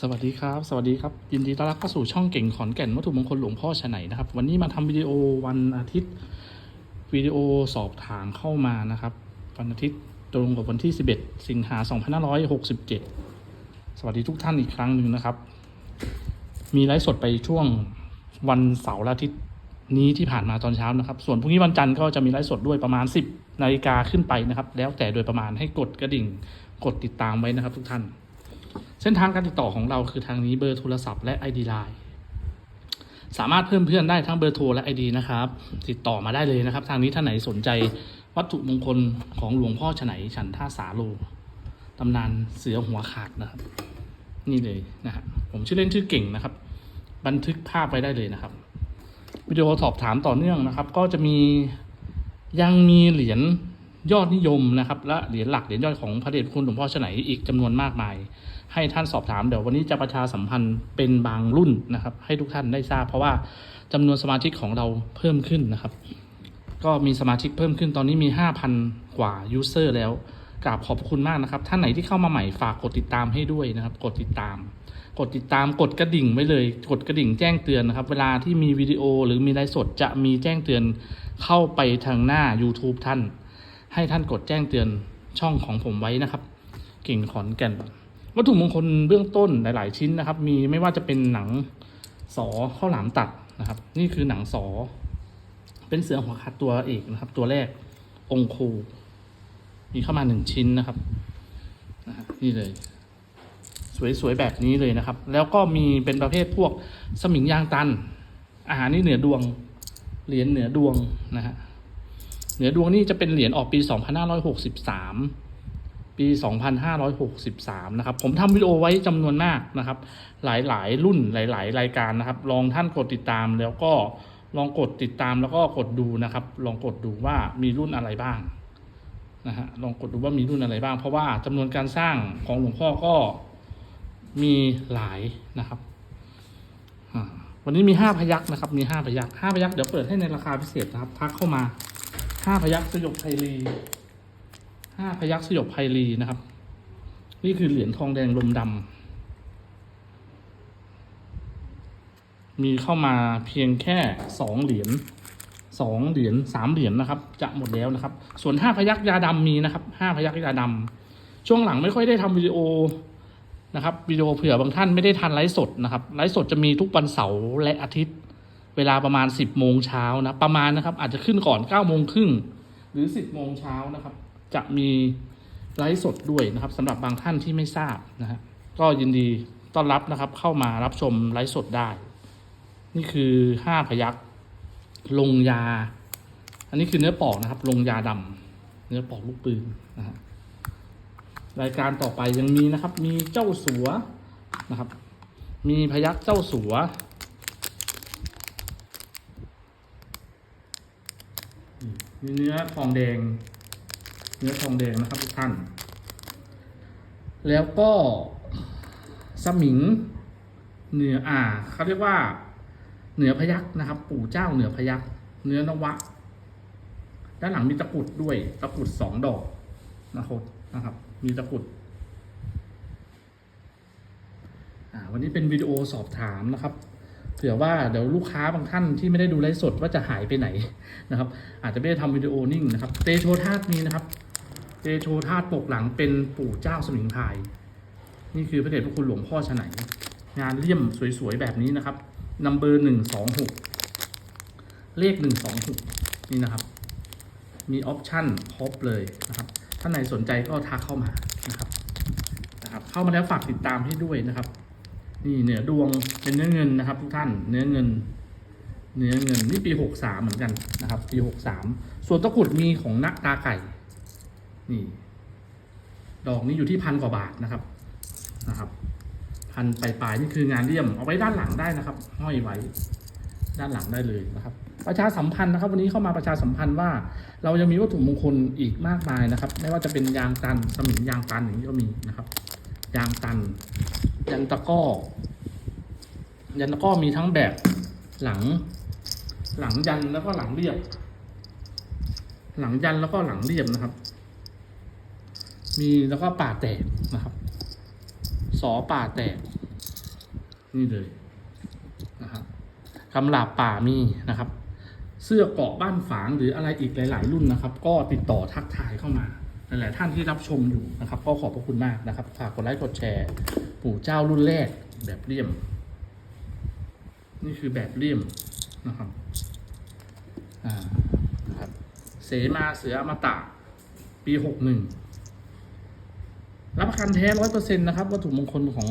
สวัสดีครับ สวัสดีครับ ยินดีต้อนรับเข้าสู่ช่องเก่งขอนแก่นวัตถุมงคลหลวงพ่อชไหนนะครับ วันนี้มาทำวิดีโอวันอาทิตย์ วิดีโอสอบถามเข้ามานะครับ วันอาทิตย์ตรงกับวันที่ 11 สิงหา2567 สวัสดีทุกท่านอีกครั้งหนึ่งนะครับ มีไลฟ์สดไปช่วงวันเสาร์และอาทิตย์นี้ที่ผ่านมาตอนเช้านะครับ ส่วนพรุ่งนี้วันจันทร์ก็จะมีไลฟ์สดด้วยประมาณ 10นาฬิกาขึ้นไปนะครับ แล้วแต่โดยประมาณให้กดกระดิ่ง กดติดตามไว้นะครับ ทุกท่าน เส้นทางการติดต่อของเราคือทางนี้เบอร์โทรศัพท์และ ID Line สามารถเพิ่มเพื่อนได้ทั้งเบอร์โทรและ ID นะครับ ติดต่อมาได้เลยนะครับ ทางนี้ท่านไหนสนใจวัตถุมงคลของหลวงพ่อฉไนฉันท่าสาโลตำนานเสือหัวขาดนะครับ นี่เลยนะฮะผมชื่อเล่นชื่อเก่งนะครับ บันทึกภาพไว้ได้เลยนะครับ วิดีโอสอบถามต่อเนื่องนะครับ ก็จะมียังมีเหรียญยอดนิยมนะครับ และเหรียญหลักเหรียญย่อยของพระเดชคุณหลวงพ่อฉไนอีกจำนวนมากมาย ให้ท่านสอบถามเดี๋ยววันนี้จะประชาสัมพันธ์เป็นบางรุ่นนะครับ ให้ทุกท่านได้ทราบ เพราะว่าจำนวนสมาชิกของเราเพิ่มขึ้นนะครับ ก็มีสมาชิกเพิ่มขึ้นตอนนี้มี 5,000 กว่ายูเซอร์แล้วกราบขอบคุณมากนะครับ ท่านไหนที่เข้ามาใหม่ฝากกดติดตามให้ด้วยนะครับ กดติดตาม กดติดตามกดกระดิ่งไว้เลย กดกระดิ่งแจ้งเตือนนะครับ เวลาที่มีวิดีโอหรือมีไลฟ์สดจะมีแจ้งเตือนเข้าไปทางหน้า YouTube ท่าน ให้ท่านกดแจ้งเตือนช่องของผมไว้นะครับเก่งขอนแก่น วัตถุมงคลเบื้องต้นหลาย ๆ ชิ้นนะครับ มีไม่ว่าจะเป็นหนังสอข้าวหลามตัดนะครับ นี่คือหนังสอ เป็นเสือหัวขาดตัวเอกนะครับ ตัวแรกองคูมีเข้ามาหนึ่งชิ้นนะครับนะบนี่เลย สวย ๆ แบบนี้เลยนะครับ แล้วก็มีเป็นประเภทพวกสมิงยางตัน อาหารนี่เหนือดวงเหรียญเหนือดวงนะฮะเหนือดวงนี่จะเป็นเหรียญออกปี 2563 ปี 2563 นะครับ ผมทำวิดีโอไว้จำนวนมากนะครับ หลายๆ รุ่นหลาย ๆ รายการนะครับ ลองท่านกดติดตามแล้วก็ลองกดติดตามแล้วก็กดดูนะครับ ลองกดดูว่ามีรุ่นอะไรบ้างนะฮะลองกดดูว่ามีรุ่นอะไรบ้าง เพราะว่าจำนวนการสร้างของหลวงพ่อก็มีหลายนะครับวันนี้มีห้าพยักนะครับ มีห้าพยักห้าพยักเดี๋ยวเปิดให้ในราคาพิเศษนะครับ ทักเข้ามาห้าพยักสยบไพรี ห้าพยักสยบไพรีนะครับ นี่คือเหรียญทองแดงลมดำมีเข้ามาเพียงแค่สองเหรียญสองเหรียญสามเหรียญนะครับ จะหมดแล้วนะครับ ส่วนห้าพยักยาดำมีนะครับห้าพยักยาดำช่วงหลังไม่ค่อยได้ทำวิดีโอนะครับวิดีโอเผื่อบางท่านไม่ได้ทันไลฟ์สดนะครับไลฟ์สดจะมีทุกวันเสาร์และอาทิตย์ เวลาประมาณ 10โมงเช้านะประมาณนะครับอาจจะขึ้นก่อน9โมงครึ่งหรือ 10โมงเช้านะครับ จะมีไลฟ์สดด้วยนะครับสำหรับบางท่านที่ไม่ทราบนะฮะก็ยินดีต้อนรับนะครับเข้ามารับชมไลฟ์สดได้ นี่คือ5พยักลงยา อันนี้คือเนื้อปอกนะครับ ลงยาดำเนื้อปอกลูกปืนนะฮะรายการต่อไปยังมีนะครับ มีเจ้าสัวนะครับ มีพยักเจ้าสัว มีเนื้อทองแดง เนื้อทองแดงนะครับทุกท่าน แล้วก็สมิงเหนืออ่าเขาเรียกว่าเหนือพยักนะครับ ปู่เจ้าเหนือพยักเนื้อนวะ ด้านหลังมีตะกุดด้วยตะกุดสองดอกนะครับนะครับ มีตะกุดอ่าวันนี้เป็นวิดีโอสอบถามนะครับ เผื่อว่าเดี๋ยวลูกค้าบางท่านที่ไม่ได้ดูไลฟ์สดว่าจะหายไปไหนนะครับ อาจจะไม่ได้ทำวิดีโอนิ่งนะครับ เตโชธาตุมีนะครับ เตโชธาตุปกหลังเป็นปู่เจ้าสมิงพราย นี่คือพระเดชพระคุณหลวงพ่อฉไนงานเลี่ยมสวยๆแบบนี้นะครับนัมเบอร์หนึ่งสองหกเลขหนึ่งสองหกนี่นะครับ มีออปชั่นครบเลยนะครับท่านไหนสนใจก็ทักเข้ามานะครับนะครับ เข้ามาแล้วฝากติดตามให้ด้วยนะครับ นี่เนื้อดวงเป็นเนื้อเงินนะครับทุกท่านเนื้อเงิน เนื้อเงินนี่ปีหกสามเหมือนกันนะครับ ปีหกสามส่วนตะกุดมีของนักตาไก่ นี่ ดอกนี้อยู่ที่พันกว่าบาทนะครับนะครับ พันปลายๆนี่คืองานเลี่ยมเอาไว้ด้านหลังได้นะครับ ห้อยไว้ ด้านหลังได้เลยนะครับ ประชาสัมพันธ์นะครับ วันนี้เข้ามาประชาสัมพันธ์ว่า เรายังมีวัตถุมงคลอีกมากมายนะครับ ไม่ว่าจะเป็นยางตันสมิงยางตันอย่างนี้ก็มีนะครับ ยางตัน ยันตะก้อยันตะก้อมีทั้งแบบหลัง หลังยันแล้วก็หลังเรียบ หลังยันแล้วก็หลังเรียบนะครับ มีแล้วก็ป่าแตกนะครับ สอป่าแตก นี่เลยนะครับคำหลาบป่ามีนะครับ เสื้อเกาะบ้านฝางหรืออะไรอีกหลาย ๆ รุ่นนะครับ ก็ติดต่อทักทายเข้ามาหลายๆท่านที่รับชมอยู่นะครับ ก็ขอบพระคุณมากนะครับ ฝากกดไลค์กดแชร์ ปู่เจ้ารุ่นแรกแบบเลี่ยม นี่คือแบบเลี่ยมนะครับอ่านะครับ เสมาเสืออมตะปีหกหนึ่ง รับประกันแท้ร้อยเปอร์เซ็นต์นะครับวัตถุมงคลของ